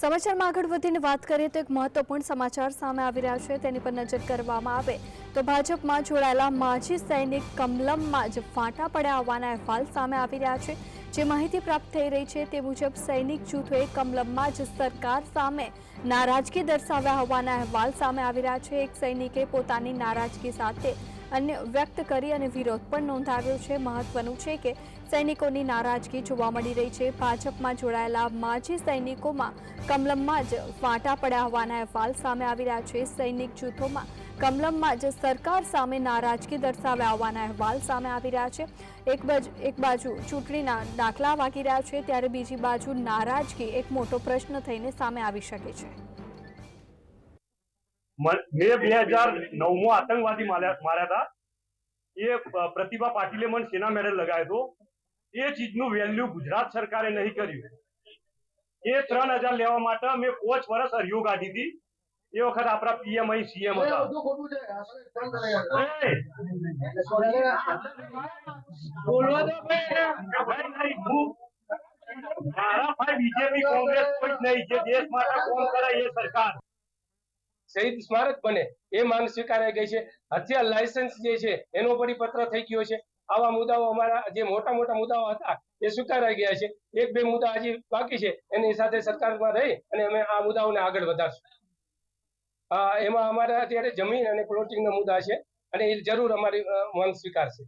સમાચારમાં આગળ વધીને વાત કરીએ તો એક મહત્વપૂર્ણ સમાચાર સામે આવી રહ્યા છે, તેની પર નજર કરવામાં આવે તો ભાજપમાં જોડાયેલા માજી સૈનિક કમલમમાં જ ફાંટા પડ્યા હોવાના અહેવાલ સામે આવી રહ્યા છે. જે માહિતી પ્રાપ્ત થઈ રહી છે તે મુજબ સૈનિક જૂથોએ કમલમમાં જ સરકાર સામે નારાજગી દર્શાવ્યા હોવાના અહેવાલ સામે આવી રહ્યા છે. એક સૈનિકે પોતાની નારાજગી સાથે અન્ય વ્યક્ત કરી અને વિરોધ પણ નોંધાવ્યો છે. મહત્વનું છે કે સૈનિકોની નારાજગી જોવા મળી રહી છે. ભાજપમાં જોડાયેલા માજી સૈનિકોમાં કમલમમાં જ ફાંટા પડ્યા હોવાના અહેવાલ સામે આવી રહ્યા છે. સૈનિક જૂથોમાં કમલમમાં જ સરકાર સામે નારાજગી દર્શાવ્યા હોવાના અહેવાલ સામે આવી રહ્યા છે. એક બાજુ એક બાજુ ચૂંટણીના દાખલા વાગી રહ્યા છે, ત્યારે બીજી બાજુ નારાજગી એક મોટો પ્રશ્ન થઈને સામે આવી શકે છે. મ- બે હજાર નવમો આતંકવાદી માર્યા હતા એ પ્રતિભા પાટીલે મને સેના મેડલ લગાવ્યો હતો એ ચીજનું વેલ્યુ ગુજરાત સરકારે નહીં કર્યું એ ત્રણ હજાર લેવા માટે મેં પાંચ વર્ષ હરિયો કાઢી હતી એ વખત આપણા પીએમ અહીં સીએમ હતા મારા ભાઈ બીજેપી કોંગ્રેસ કોઈ જ નહીં જે દેશ માટે કોમ કરે એ સરકાર શહીદ સ્મારક બને, એ માંગ સ્વીકારાઈ ગઈ છે. હથિયાર લાયસન્સ જે છે, એનો પરિપત્ર થઈ ગયો છે. આવા મુદ્દાઓ અમારા જે મોટા મોટા મુદ્દાઓ હતા, એ સ્વીકારાઈ ગયા છે. એક બે મુદ્દા હજી બાકી છે, એની સાથે સરકારમાં રહી અને અમે આ મુદ્દાઓને આગળ વધારશું. એમાં અમારા અત્યારે જમીન અને પ્લોટિંગના મુદ્દા છે અને એ જરૂર અમારી માંગ સ્વીકારશે.